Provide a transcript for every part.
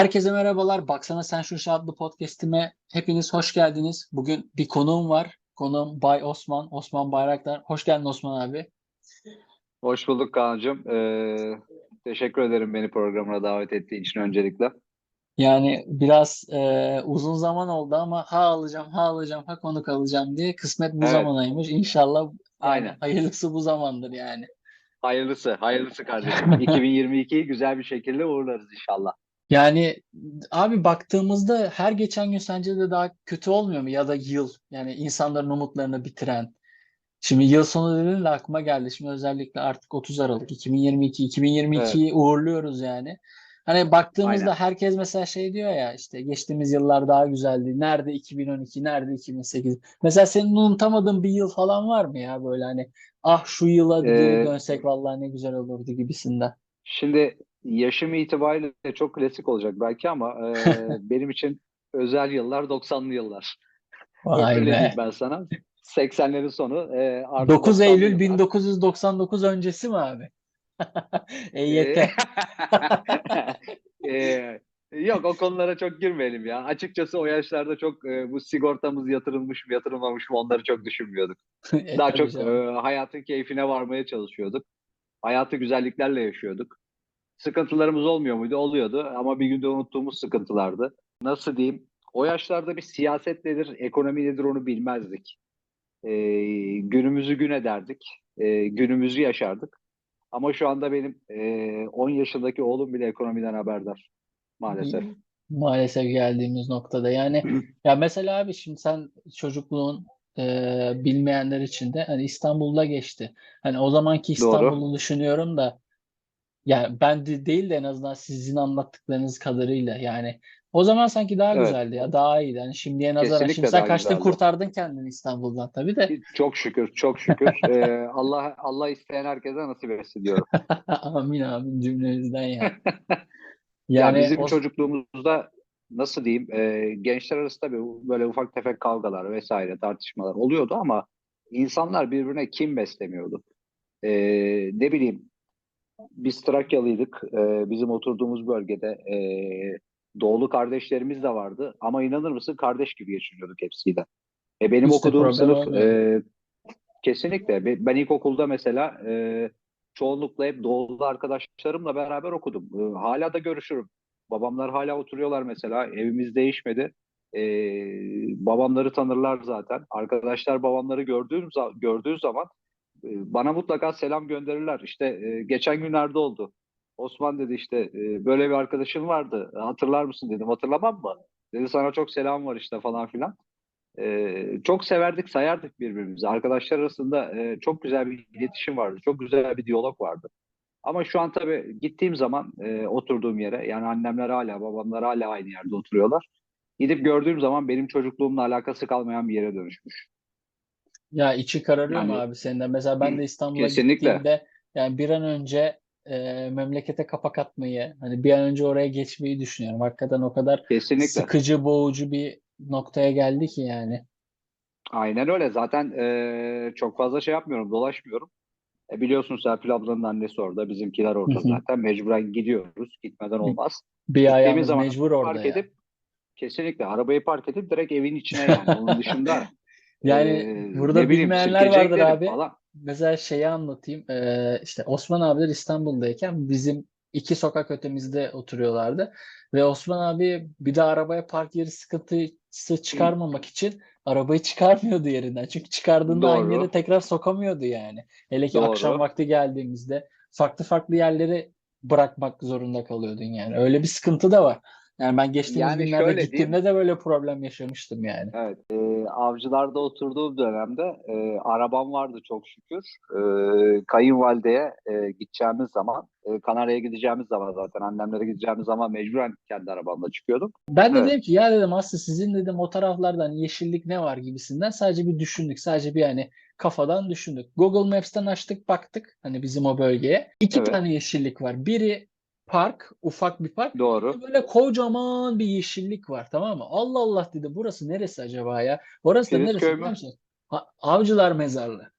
Herkese merhabalar. Baksana Sen Şu İşe adlı podcast'ime hepiniz hoş geldiniz. Bugün bir konuğum var. Konuğum Bay Osman, Osman Bayraktar. Hoş geldin Osman abi. Hoş bulduk Kaan'cığım. Ee, teşekkür ederim beni programına davet ettiğin için öncelikle. Yani biraz e, uzun zaman oldu ama ha alacağım, ha alacağım, ha konuk alacağım diye kısmet bu Evet. zamanaymış. İnşallah yani Aynen. hayırlısı bu zamandır yani. Hayırlısı, hayırlısı kardeşim. 2022'yi güzel bir şekilde uğurlarız inşallah. Yani abi baktığımızda her geçen gün sence de daha kötü olmuyor mu? Ya da yıl yani insanların umutlarını bitiren. Şimdi yıl sonu dediğin de aklıma geldi. Şimdi özellikle artık 30 Aralık 2022 2022'yi uğurluyoruz yani. Hani baktığımızda Aynen. herkes mesela şey diyor ya işte geçtiğimiz yıllar daha güzeldi. Nerede 2012, nerede 2008? Mesela senin unutamadığın bir yıl falan var mı ya böyle hani ah şu yıla geri Ee, dönsek vallahi ne güzel olurdu gibisinden. Şimdi yaşım itibariyle çok klasik olacak belki ama e, benim için özel yıllar 90'lı yıllar. Vay Öyle be. ben sana. 80'lerin sonu e, artı 9 90'lı Eylül yıllar. 1999 öncesi mi abi? EYT. Ee, yok o konulara çok girmeyelim ya. Açıkçası o yaşlarda çok e, bu sigortamız yatırılmış mı yatırılmamış mı onları çok düşünmüyorduk. E, Daha çok canım. e, hayatın keyfine varmaya çalışıyorduk. Hayatı güzelliklerle yaşıyorduk. Sıkıntılarımız olmuyor muydu? Oluyordu ama bir günde unuttuğumuz sıkıntılardı. Nasıl diyeyim? O yaşlarda bir siyaset nedir, ekonomi nedir onu bilmezdik. Ee, günümüzü gün ederdik. Ee, günümüzü yaşardık. Ama şu anda benim e, 10 yaşındaki oğlum bile ekonomiden haberdar maalesef. Maalesef geldiğimiz noktada. Yani ya mesela abi şimdi sen çocukluğun e, bilmeyenler için de hani İstanbul'da geçti. Hani o zamanki Doğru. İstanbul'u düşünüyorum da yani ben de değil de en azından sizin anlattıklarınız kadarıyla yani o zaman sanki daha Evet. güzeldi ya daha iyiydi. Hani şimdiye nazaran Kesinlikle şimdi sen kaçtın güzeldi. kurtardın kendini İstanbul'dan tabii de. Çok şükür, çok şükür. Ee, Allah Allah isteyen herkese nasip etsin diyorum. Amin amin cümlemizden ya. Ya Yani bizim o çocukluğumuzda nasıl diyeyim e, gençler arası tabii böyle ufak tefek kavgalar vesaire tartışmalar oluyordu ama insanlar birbirine kim beslemiyordu. E, ne bileyim biz Trakyalıydık. E, bizim oturduğumuz bölgede e, doğulu kardeşlerimiz de vardı ama inanır mısın kardeş gibi geçiniyorduk hepsiyle. E, benim de okuduğum sınıf e, kesinlikle Be- ben ilkokulda mesela e, çoğunlukla hep doğulu arkadaşlarımla beraber okudum. E, hala da görüşürüm. Babamlar hala oturuyorlar mesela. Evimiz değişmedi. E, babamları tanırlar zaten. Arkadaşlar babamları gördüğüm gördüğü zaman bana mutlaka selam gönderirler. İşte e, geçen günlerde oldu. Osman dedi işte e, böyle bir arkadaşın vardı. Hatırlar mısın dedim. Hatırlamam mı? Dedi sana çok selam var işte falan filan. Ee, çok severdik, sayardık birbirimizi. Arkadaşlar arasında e, çok güzel bir iletişim vardı. Çok güzel bir diyalog vardı. Ama şu an tabii gittiğim zaman e, oturduğum yere, yani annemler hala, babamlar hala aynı yerde oturuyorlar. Gidip gördüğüm zaman benim çocukluğumla alakası kalmayan bir yere dönüşmüş. Ya içi kararıyor mu Yani abi senin de? Mesela ben de İstanbul'a kesinlikle. gittiğimde yani bir an önce e, memlekete kapak atmayı, hani bir an önce oraya geçmeyi düşünüyorum. Hakikaten o kadar Kesinlikle. sıkıcı, boğucu bir noktaya geldi ki yani. Aynen öyle. Zaten e, çok fazla şey yapmıyorum, dolaşmıyorum. E, biliyorsun Serpil ablanın annesi orada, bizimkiler Hı orada hı. zaten. Mecburen gidiyoruz. Gitmeden olmaz. Bir Gittiğimiz ayağımız zaman mecbur orada park ya. edip kesinlikle arabayı park edip direkt evin içine yani. Onun dışında Yani e, burada bileyim bilmeyenler vardır abi. falan. Mesela şeyi anlatayım. Ee, işte Osman abiler İstanbul'dayken bizim iki sokak ötemizde oturuyorlardı. Ve Osman abi bir de arabaya park yeri sıkıntısı çıkarmamak için arabayı çıkarmıyordu yerinden. Çünkü çıkardığında aynı yere Doğru. tekrar sokamıyordu yani. Hele ki akşam Doğru. vakti geldiğimizde farklı farklı yerleri bırakmak zorunda kalıyordun yani. Öyle bir sıkıntı da var. Yani ben geçtiğimiz Yani günlerde gittiğimde de böyle problem yaşamıştım yani. Evet. e, avcılarda oturduğum dönemde e, arabam vardı çok şükür. E, kayınvalideye e, gideceğimiz zaman, e, Kanarya'ya gideceğimiz zaman zaten annemlere gideceğimiz zaman mecburen kendi arabamla çıkıyordum. Ben de Evet. dedim ki ya dedim aslında sizin dedim o taraflardan yeşillik ne var gibisinden sadece bir düşündük. Sadece bir hani kafadan düşündük. Google Maps'ten açtık baktık hani bizim o bölgeye. İki Evet. tane yeşillik var. Biri park, ufak bir park. Doğru. Bir Böyle kocaman bir yeşillik var tamam mı? Allah Allah dedi burası neresi acaba ya? Orası da neresi mü? Ha- Avcılar Mezarlığı.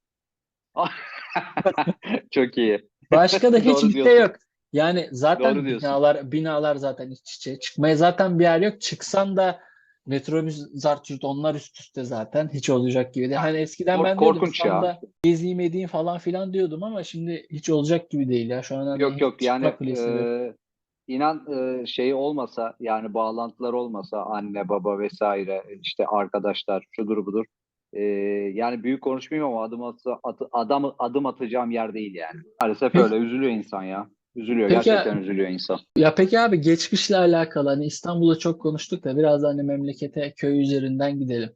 Çok iyi. Başka da Doğru hiçbir şey yok. Yani zaten binalar binalar zaten iç içe. Çıkmaya zaten bir yer yok. Çıksan da metrobüs zart zurt onlar üst üste zaten. Hiç olacak gibi değil. Hani eskiden Kork- ben diyordum korkunç ya. İstanbul'da gezeyim edeyim falan filan diyordum ama şimdi hiç olacak gibi değil ya. Şu an Yok yok yani e, inan e, şey olmasa yani bağlantılar olmasa anne baba vesaire işte arkadaşlar şudur budur e, yani büyük konuşmayayım ama adım atı- adam adım atacağım yer değil yani. Maalesef öyle üzülüyor insan ya. Üzülüyor Peki- gerçekten üzülüyor insan. Ya peki abi geçmişle alakalı hani İstanbul'da çok konuştuk da biraz da hani memlekete köy üzerinden gidelim.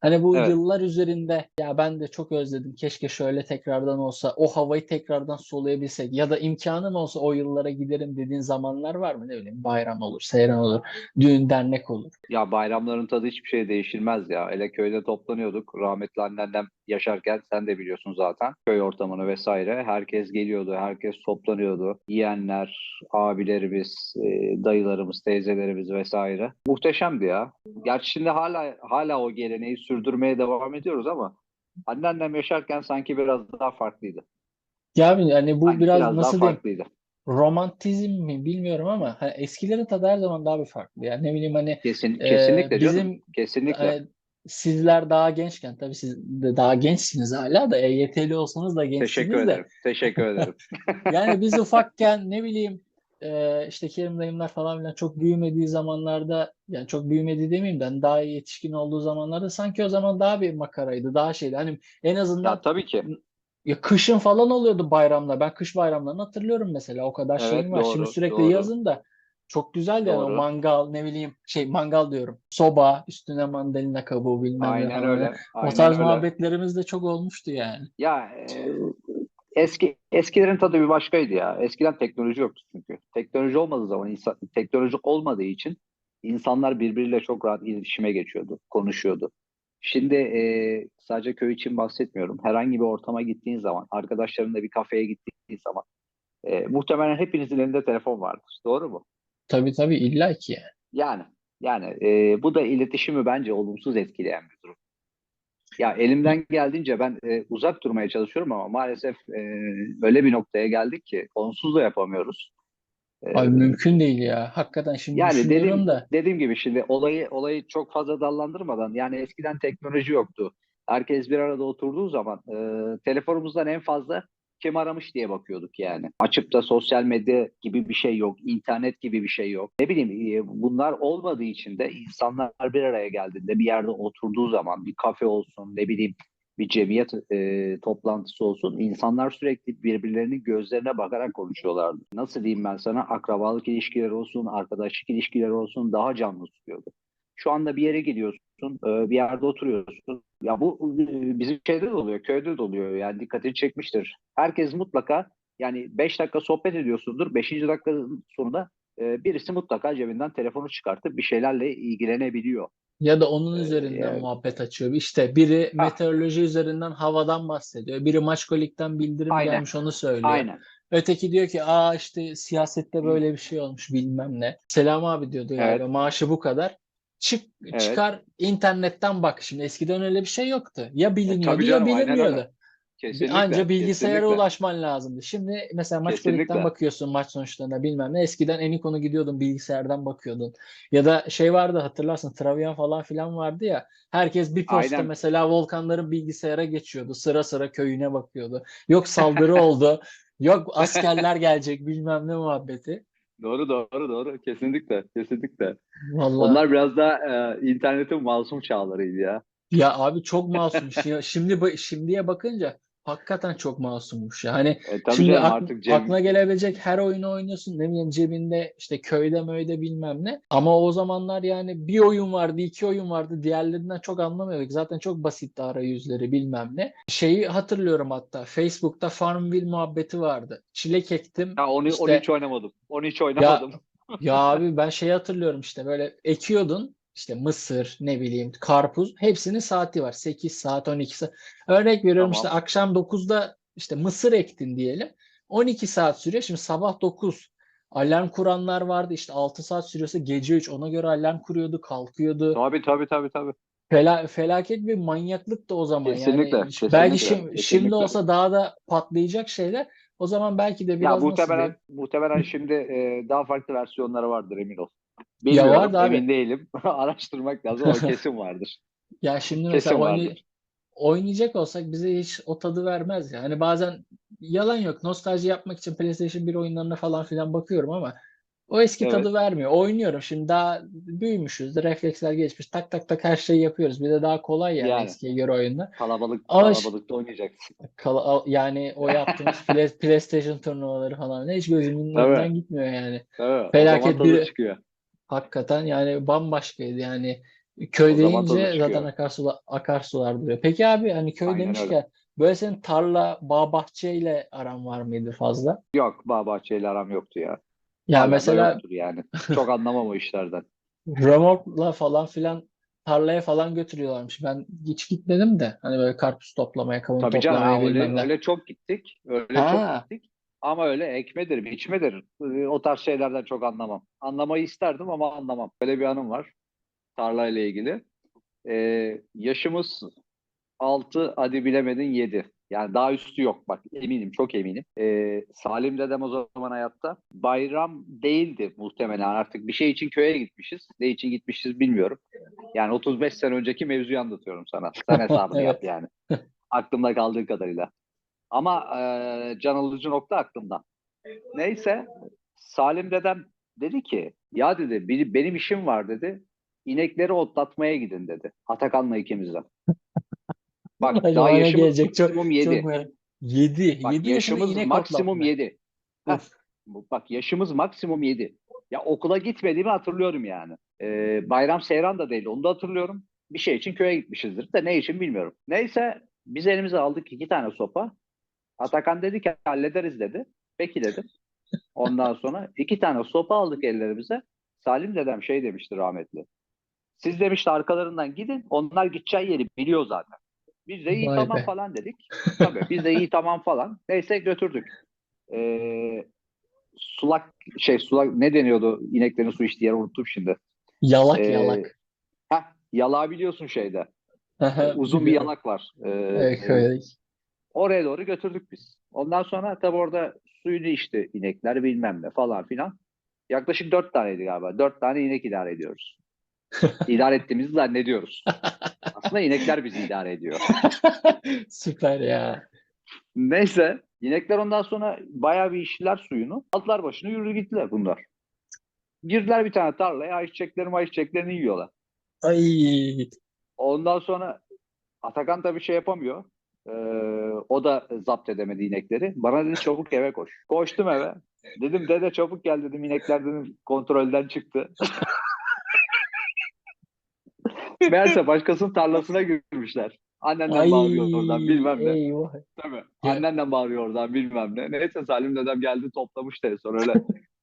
Hani bu Evet. yıllar üzerinde ya ben de çok özledim. Keşke şöyle tekrardan olsa o havayı tekrardan soluyabilsek ya da imkanım olsa o yıllara giderim dediğin zamanlar var mı? Ne bileyim bayram olur, seyran olur, düğün dernek olur. Ya bayramların tadı hiçbir şey değişilmez ya. Hele köyde toplanıyorduk. Rahmetli anneannem yaşarken sen de biliyorsun zaten. Köy ortamını vesaire. Herkes geliyordu. Herkes toplanıyordu. Yiyenler, abilerimiz, e, dayılarımız, teyzelerimiz vesaire. Muhteşemdi ya. Gerçi şimdi hala hala o geleneği sürdürmeye devam ediyoruz ama anneannem yaşarken sanki biraz daha farklıydı. Ya abi yani bu Sanki biraz biraz nasıl daha farklıydı. romantizm mi bilmiyorum ama hani eskilerin tadı her zaman daha bir farklı. Yani ne bileyim hani Kesin, e, kesinlikle canım. bizim Kesinlikle. Hani sizler daha gençken tabii siz de daha gençsiniz hala da EYT'li olsanız da Teşekkür gençsiniz de ederim. Teşekkür ederim. yani biz ufakken ne bileyim e, işte Kerim dayımlar falan filan çok büyümediği zamanlarda yani çok büyümedi demeyeyim de hani daha yetişkin olduğu zamanlarda sanki o zaman daha bir makaraydı daha şeydi hani en azından Ya tabii ki. ya kışın falan oluyordu bayramlar ben kış bayramlarını hatırlıyorum mesela o kadar Evet, şeyim var şimdi doğru, sürekli doğru. yazın da çok güzel yani o mangal ne bileyim şey mangal diyorum soba üstüne mandalina kabuğu bilmem ne Aynen öyle. o Aynen tarz öyle. muhabbetlerimiz de çok olmuştu yani. Ya e, eski eskilerin tadı bir başkaydı ya. Eskiden teknoloji yoktu çünkü. Teknoloji olmadığı zaman insan teknoloji olmadığı için insanlar birbiriyle çok rahat iletişime geçiyordu, konuşuyordu. Şimdi e, sadece köy için bahsetmiyorum. Herhangi bir ortama gittiğin zaman, arkadaşlarınla bir kafeye gittiğin zaman e, muhtemelen hepinizin elinde telefon vardır. Doğru mu? Tabii tabii illa ki yani. Yani yani e, bu da iletişimi bence olumsuz etkileyen bir durum. Ya elimden geldiğince ben e, uzak durmaya çalışıyorum ama maalesef e, öyle bir noktaya geldik ki onsuz da yapamıyoruz. E, Abi mümkün değil ya. Hakikaten şimdi yani dediğim, da dediğim gibi şimdi olayı olayı çok fazla dallandırmadan yani eskiden teknoloji yoktu. Herkes bir arada oturduğu zaman e, telefonumuzdan en fazla kim aramış diye bakıyorduk yani. Açıp da sosyal medya gibi bir şey yok, internet gibi bir şey yok. Ne bileyim e, bunlar olmadığı için de insanlar bir araya geldiğinde bir yerde oturduğu zaman bir kafe olsun ne bileyim bir cemiyet e, toplantısı olsun insanlar sürekli birbirlerinin gözlerine bakarak konuşuyorlardı. Nasıl diyeyim ben sana akrabalık ilişkileri olsun, arkadaşlık ilişkileri olsun daha canlı tutuyordu. Şu anda bir yere gidiyorsun, e, bir yerde oturuyorsun. Ya bu e, bizim şeyde de oluyor, köyde de oluyor. Yani dikkatini çekmiştir. Herkes mutlaka yani 5 dakika sohbet ediyorsundur. 5. dakika sonunda e, birisi mutlaka cebinden telefonu çıkartıp bir şeylerle ilgilenebiliyor. ya da onun Ee, üzerinden evet. muhabbet açıyor. İşte biri Ah. meteoroloji üzerinden havadan bahsediyor. Biri Maçkolik'ten bildirim Aynen. gelmiş onu söylüyor. Aynen. Öteki diyor ki aa işte siyasette böyle bir şey olmuş bilmem ne. Selam abi diyordu Evet. yani maaşı bu kadar. Çık Evet. çıkar internetten bak şimdi eskiden öyle bir şey yoktu. Ya biliniyordu ya canım, aynen bilinmiyordu. Kesinlikle. Anca bilgisayara kesinlikle. ulaşman lazımdı. Şimdi mesela maç golükten bakıyorsun maç sonuçlarına bilmem ne. Eskiden Enikon'u gidiyordun bilgisayardan bakıyordun. Ya da şey vardı hatırlarsın Travian falan filan vardı ya. Herkes bir posta Aynen. mesela Volkanların bilgisayara geçiyordu. Sıra sıra köyüne bakıyordu. Yok saldırı oldu. Yok askerler gelecek bilmem ne muhabbeti. Doğru doğru doğru. Kesinlikle. Kesinlikle. Vallahi. Onlar biraz daha e, internetin masum çağlarıydı ya. Ya abi çok masummuş. Ya şimdi şimdiye bakınca hakikaten çok masummuş. Yani E, tabii Şimdi canım ak- artık cem... aklına gelebilecek her oyunu oynuyorsun. Ne bileyim cebinde işte köyde möyde bilmem ne. Ama o zamanlar yani bir oyun vardı, iki oyun vardı. Diğerlerinden çok anlamıyorduk. Zaten çok basitti arayüzleri bilmem ne. Şeyi hatırlıyorum hatta. Facebook'ta Farmville muhabbeti vardı. Çilek ektim. Ha, onu, İşte- onu hiç oynamadım. Onu hiç oynamadım. Ya abi ben şey hatırlıyorum işte böyle ekiyordun. İşte mısır, ne bileyim karpuz. Hepsinin saati var. 8 saat, 12 saat. Örnek veriyorum Tamam. işte akşam 9'da işte mısır ektin diyelim. 12 saat sürüyor. Şimdi sabah 9 alarm kuranlar vardı. İşte 6 saat sürüyorsa gece 3 ona göre alarm kuruyordu, kalkıyordu. Tabii tabii tabii tabii. Fela, felaket bir manyaklık da o zaman. Kesinlikle, yani kesinlikle, belki şim- şimdi kesinlikle. olsa daha da patlayacak şeyler. O zaman belki de Ya biraz nasıl muhtemelen diyeyim? muhtemelen şimdi e, daha farklı versiyonları vardır emin ol. Ya Bilmiyorum, vardı abi. emin değilim. Araştırmak lazım ama kesin vardır. Ya şimdi Kesin mesela oynay- vardır. oynayacak olsak bize hiç o tadı vermez ya. Hani bazen yalan yok. Nostalji yapmak için PlayStation 1 oyunlarına falan filan bakıyorum ama o eski Evet. tadı vermiyor. Oynuyorum şimdi daha büyümüşüz. Refleksler geçmiş. Tak tak tak her şeyi yapıyoruz. Bir de daha kolay yani, Yani. eskiye göre oyunlar. Kalabalık Ama kalabalıkta oynayacaksın. Kala- al- yani o yaptığımız Play- PlayStation turnuvaları falan hiç gözümün önünden gitmiyor yani. Evet, o Felaket bir- çıkıyor. Hakikaten yani bambaşkaydı yani. Köy O deyince zaten akarsular, akarsular duruyor. Peki abi hani köy Aynen öyle. demişken böyle senin tarla, bağ bahçeyle aran var mıydı fazla? Yok bağ bahçeyle aram yoktu ya. Ya Hala da mesela yani. Çok anlamam o işlerden. römorkla falan filan tarlaya falan götürüyorlarmış. Ben hiç gitmedim de hani böyle karpuz toplamaya, kavun Tabii canım toplamaya öyle, öyle çok gittik. Öyle Ha. çok gittik. Ama öyle ekmedir, biçmedir. Ee, O tarz şeylerden çok anlamam. Anlamayı isterdim ama anlamam. Böyle bir anım var tarlayla ilgili. Ee, yaşımız 6 hadi bilemedin 7. Yani daha üstü yok bak eminim çok eminim. Ee, Salim dedem o zaman hayatta. Bayram değildi muhtemelen artık bir şey için köye gitmişiz. Ne için gitmişiz bilmiyorum. Yani 35 sene önceki mevzuyu anlatıyorum sana. Sen hesabını yap Evet. yani. Aklımda kaldığı kadarıyla. Ama e, can alıcı nokta aklımda. Neyse Salim dedem dedi ki ya dedi "bir- benim işim var dedi. İnekleri otlatmaya gidin dedi. Atakan'la ikimizden. Bak Acaba daha yaşımız gelecek? Çok, maksimum 7. çok merak. 7. Bak 7 yaşında yaşımız inek maksimum otlatma. 7. Heh, Of. Bak yaşımız maksimum 7. Ya okula gitmediğimi hatırlıyorum yani. Ee, bayram seyran da değil onu da hatırlıyorum. Bir şey için köye gitmişizdir de ne için bilmiyorum. Neyse biz elimize aldık iki tane sopa. Atakan dedi ki hallederiz dedi. Peki dedim. Ondan sonra iki tane sopa aldık ellerimize. Salim dedem şey demişti rahmetli. Siz demişti arkalarından gidin. Onlar gideceği yeri biliyor zaten. Biz de iyi Vay tamam be. falan dedik. Tabii biz de iyi tamam falan. Neyse götürdük. Ee, sulak şey sulak ne deniyordu ineklerin su içtiği yer unuttum şimdi. Yalak Ee, yalak. Heh, yalağı biliyorsun şeyde. Ee, uzun bir yalak var. Ee, Evet, köydeki. Oraya doğru götürdük biz. Ondan sonra tabii orada suyunu içti inekler bilmem ne falan filan. Yaklaşık dört taneydi galiba. Dört tane inek idare ediyoruz. İdare ettiğimizi zannediyoruz. Aslında inekler bizi idare ediyor. Süper ya. Neyse inekler ondan sonra bayağı bir içtiler suyunu. Aldılar başını yürü gittiler bunlar. Girdiler bir tane tarlaya ayçiçekleri ayçiçeklerini yiyorlar. Ay. Ondan sonra Atakan tabii şey yapamıyor. Ee, o da zapt edemedi inekleri. Bana dedi çabuk eve koş. Koştum eve. Dedim dede çabuk gel dedim. İnekler dedim kontrolden çıktı. Meğerse başkasının tarlasına girmişler. Annenden Ay. bağırıyor oradan bilmem ne. Eyvah. Tabii. Annenden bağırıyor oradan bilmem ne. Neyse Salim dedem geldi toplamıştı en son öyle.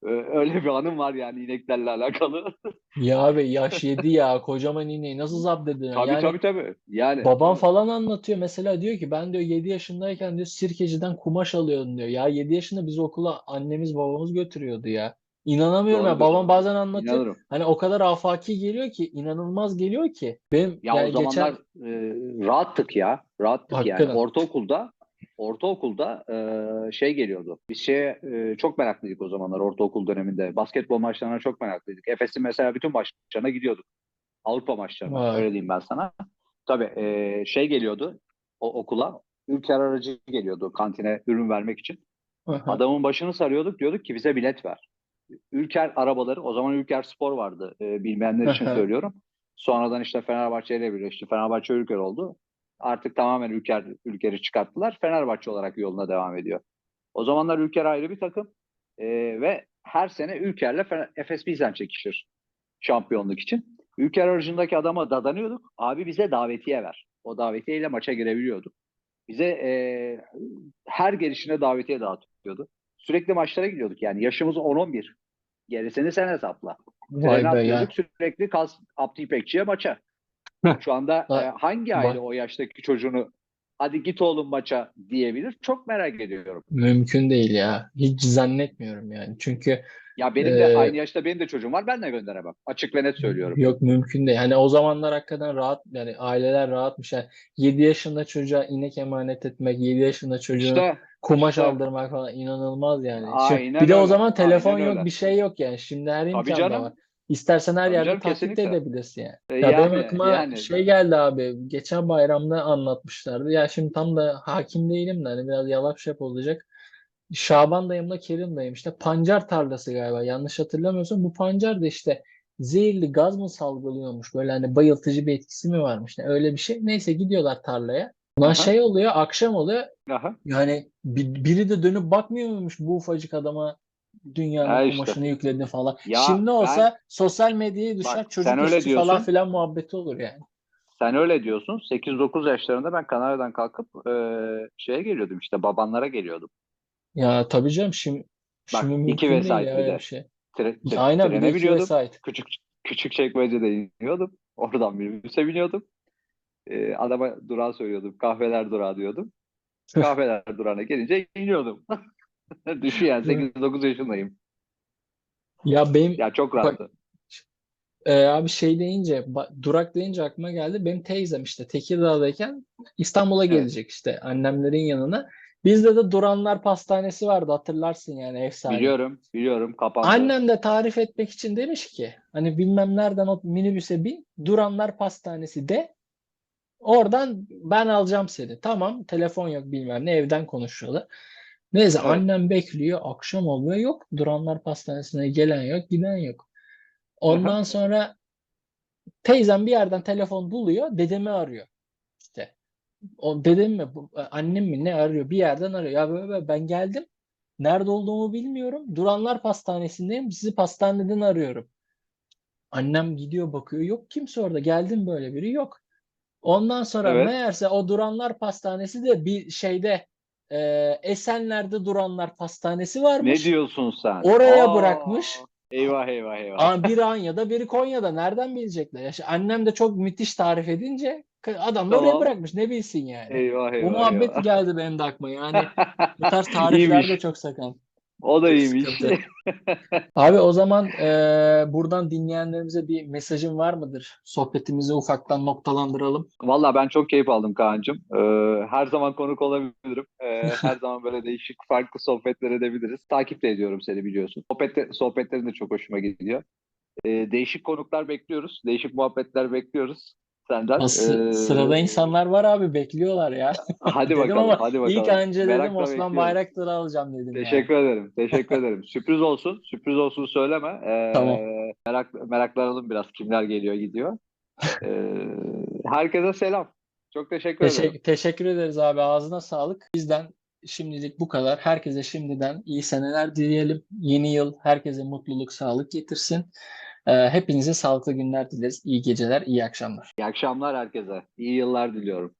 Ee, öyle bir anım var yani ineklerle alakalı. Ya abi yaş yedi ya. Kocaman ineği nasıl zapt ediyor? tabii Yani tabii tabii. Yani babam falan anlatıyor. Mesela diyor ki ben diyor 7 yaşındayken diyor sirkeciden kumaş alıyordum diyor. Ya 7 yaşında biz okula annemiz babamız götürüyordu ya. İnanamıyorum ya. Doğrudur. Babam bazen anlatıyor. inanırım. Hani o kadar afaki geliyor ki inanılmaz geliyor ki. Benim Ya yani o zamanlar geçen e, rahattık ya. Rahattık yani. Hakikaten. Ortaokulda ortaokulda e, şey geliyordu. Biz şeye e, çok meraklıydık o zamanlar ortaokul döneminde. Basketbol maçlarına çok meraklıydık. Efes'in mesela bütün maçlarına gidiyorduk. Avrupa maçlarına. Vay. Öyle diyeyim ben sana. Tabii e, şey geliyordu o okula. Ülker aracı geliyordu kantine ürün vermek için. Aha. Adamın başını sarıyorduk. Diyorduk ki bize bilet ver. Ülker arabaları, o zaman Ülker Spor vardı. E, bilmeyenler için söylüyorum. Sonradan işte Fenerbahçe ile birleşti. Fenerbahçe Ülker oldu. Artık tamamen Ülker Ülker'i çıkarttılar. Fenerbahçe olarak yoluna devam ediyor. O zamanlar Ülker ayrı bir takım. E, ve her sene Ülker'le Efes Pilsen çekişir şampiyonluk için. Ülker aracındaki adama dadanıyorduk. Abi bize davetiye ver. O davetiyeyle maça girebiliyorduk. Bize e, her gelişine davetiye dağıtıyordu. Sürekli maçlara gidiyorduk yani. Yaşımız 10-11. Gerisini sen hesapla. Vay Trene be ya. sürekli Kas Abdi İpekçi'ye maça. Şu anda e, hangi aile o yaştaki çocuğunu hadi git oğlum maça diyebilir? Çok merak ediyorum. Mümkün değil ya. Hiç zannetmiyorum yani. Çünkü Ya benim de Ee, aynı yaşta benim de çocuğum var. Ben de gönderemem. Açık ve net söylüyorum. Yok mümkün değil. Hani o zamanlar hakikaten rahat yani aileler rahatmış. Yani 7 yaşında çocuğa inek emanet etmek, 7 yaşında çocuğun İşte kumaş İşte. aldırmak falan inanılmaz yani. Şimdi- Aynen bir de o öyle, zaman telefon aynen yok, öyle. bir şey yok yani. Şimdi her Tabii canım. var. İstersen her Tabii yerde canım, taklit kesinlikle. edebilirsin yani. E, Ya benim yani- aklıma yani. şey geldi abi. Geçen bayramda anlatmışlardı. Ya şimdi tam da hakim değilim de hani biraz yalap şap olacak. Şaban dayımla Kerim dayım işte pancar tarlası galiba yanlış hatırlamıyorsam bu pancar da işte zehirli gaz mı salgılıyormuş böyle hani bayıltıcı bir etkisi mi varmış ne öyle bir şey. Neyse gidiyorlar tarlaya. Ulan şey oluyor akşam oluyor Aha. yani bi- biri de dönüp bakmıyor muymuş bu ufacık adama dünyanın Ha işte. kumaşını yükledin falan. Ya Şimdi ben- olsa sosyal medyaya düşer Bak, çocuk sen öyle işçi falan diyorsun. filan muhabbeti olur yani. Sen öyle diyorsun. 8-9 yaşlarında ben Kanarya'dan kalkıp e, şeye geliyordum işte babanlara geliyordum. Ya tabii canım şimdi Bak, şimdi iki vesait bir de. şey. Tre- tre- Aynen bir de iki vesait. Küçük küçük çekmecede iniyordum. Oradan minibüse biniyordum. E, adama durağı söylüyordum. Kahveler durağı diyordum. Kahveler durağına gelince iniyordum. Düşün yani 8-9 yaşındayım. Ya benim Ya çok Bak- rahattı. Ee, abi şey deyince, ba- durak deyince aklıma geldi. Benim teyzem işte Tekirdağ'dayken İstanbul'a Evet. gelecek işte annemlerin yanına. Bizde de Duranlar Pastanesi vardı hatırlarsın yani ev sahibi. Biliyorum, biliyorum. Kapandı. Annem de tarif etmek için demiş ki hani bilmem nereden o minibüse bin Duranlar Pastanesi de oradan ben alacağım seni. Tamam telefon yok bilmem ne evden konuşuyorlar. Neyse Evet. annem bekliyor akşam oluyor yok Duranlar Pastanesi'ne gelen yok giden yok. Ondan sonra teyzem bir yerden telefon buluyor dedemi arıyor işte. O dedem mi bu, annem mi ne arıyor bir yerden arıyor. Ya böyle, böyle ben geldim. Nerede olduğumu bilmiyorum. Duranlar Pastanesi'ndeyim. Sizi pastaneden arıyorum. Annem gidiyor bakıyor. Yok kimse orada. Geldim böyle biri yok. Ondan sonra Evet. meğerse o Duranlar Pastanesi de bir şeyde e, Esenler'de Duranlar Pastanesi Ne varmış. diyorsun sen? Oraya Aa, bırakmış. Eyvah eyvah eyvah. Ama biri Anya'da biri Konya'da. Nereden bilecekler? Ya işte annem de çok müthiş tarif edince adam da oraya Tamam. bırakmış. Ne bilsin yani. Eyvah Bu eyvah muhabbet eyvah. geldi benim de aklıma. Yani bu tarz tarifler de çok sakan. O da iyiymiş. Abi o zaman eee, buradan dinleyenlerimize bir mesajın var mıdır? Sohbetimizi ufaktan noktalandıralım. Valla ben çok keyif aldım Kaan'cığım. Ee, her zaman konuk olabilirim. Ee, her zaman böyle değişik farklı sohbetler edebiliriz. Takip de ediyorum seni biliyorsun. Sohbette, sohbetlerin de çok hoşuma gidiyor. Ee, değişik konuklar bekliyoruz. Değişik muhabbetler bekliyoruz senden. Ee, Sırada insanlar var abi bekliyorlar ya. Hadi Dedim bakalım, ama hadi bakalım. ilk önce dedim Merakla Osman bekliyorum. Bayraktar'ı alacağım dedim yani. Teşekkür ederim. Teşekkür ederim. Sürpriz olsun. Sürpriz olsun söyleme. Ee, Tamam. Merak, meraklanalım biraz kimler geliyor gidiyor. Ee, herkese selam. Çok teşekkür ederim. Teşekkür, teşekkür ederiz abi. Ağzına sağlık. Bizden şimdilik bu kadar. Herkese şimdiden iyi seneler dileyelim. Yeni yıl herkese mutluluk, sağlık getirsin. Ee, hepinize sağlıklı günler dileriz. İyi geceler, iyi akşamlar. İyi akşamlar herkese. İyi yıllar diliyorum.